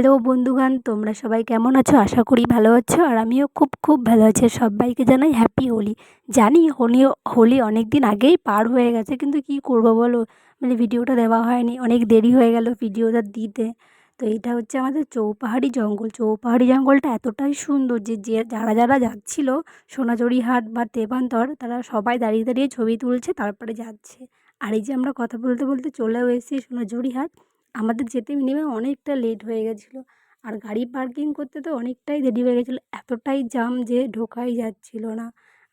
Hello বন্ধুগান তোমরা সবাই কেমন আছো? আশা করি ভালো আছো। আর আমিও খুব খুব ভালো আছি। সবাইকে জানাই হ্যাপি হোলি। জানি হোলি হোলি অনেক দিন আগেই পার হয়ে গেছে, কিন্তু কী করব বলো? মানে ভিডিওটা দেওয়া হয়নি। অনেক দেরি হয়ে গেল ভিডিওটা দিতে। তো এটা হচ্ছে আমাদের চৌপাহাড়ি জঙ্গল। চৌপাহাড়ি জঙ্গলটা এতটাই সুন্দর যে যে যারা যারা যাচ্ছিল সোনাঝুরিহাট বা তেপান্তর, তারা সবাই দাঁড়িয়ে দাঁড়িয়ে ছবি তুলছে, তারপরে যাচ্ছে। আর এই যে আমরা কথা বলতে বলতে চলেও এসেছি সোনাঝুরিহাট আমাদের যেতে মিনিমাম অনেকটা লেট হয়ে গেছিল। আর গাড়ি পার্কিং করতে তো অনেকটাই দেরি হয়ে গেছিল। এতটাই জ্যাম যে ঢোকাই যাচ্ছিল না।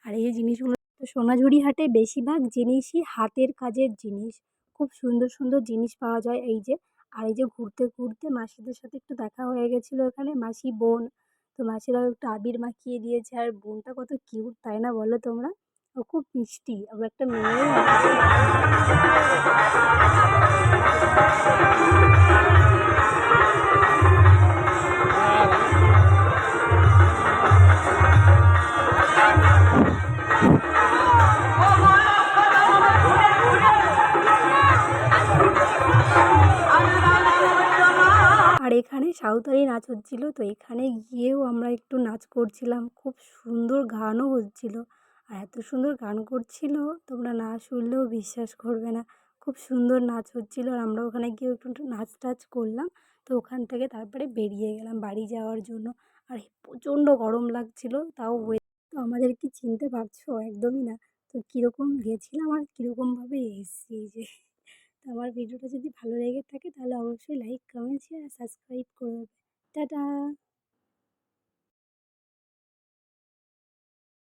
আর এই জিনিসগুলো তো সোনাঝুরি হাটে বেশিরভাগ জিনিসই হাতের কাজের জিনিস। খুব সুন্দর সুন্দর জিনিস পাওয়া যায় এই যে। আর এই যে ঘুরতে ঘুরতে মাসিদের সাথে একটু দেখা হয়ে গেছিল এখানে মাসি বোন, তো মাসিরাও একটু আবির মাখিয়ে দিয়েছে। আর বোনটা কত কিউট তাই না বলো তোমরা? ও খুব মিষ্টি। আবার একটা মেয়েও আর এখানে সাঁওতালি নাচ হচ্ছিল, তো এখানে গিয়েও আমরা একটু নাচ করছিলাম। খুব সুন্দর গানও হচ্ছিল। আর এত সুন্দর গান করছিল, তোমরা না শুনলেও বিশ্বাস করবে না। খুব সুন্দর নাচ হচ্ছিল আর আমরা ওখানে গিয়ে একটু নাচ টাচ করলাম। তো ওখান থেকে তারপরে বেরিয়ে গেলাম বাড়ি যাওয়ার জন্য। আর প্রচণ্ড গরম লাগছিল, তাও তো আমাদের কি চিনতে পারছ? একদমই না। তো কীরকম গেছিলাম আর কীরকমভাবে এসেছি যে। তো আমার ভিডিওটা যদি ভালো লেগে থাকে তাহলে অবশ্যই লাইক কমেন্ট শেয়ার আর সাবস্ক্রাইব করে টাটা!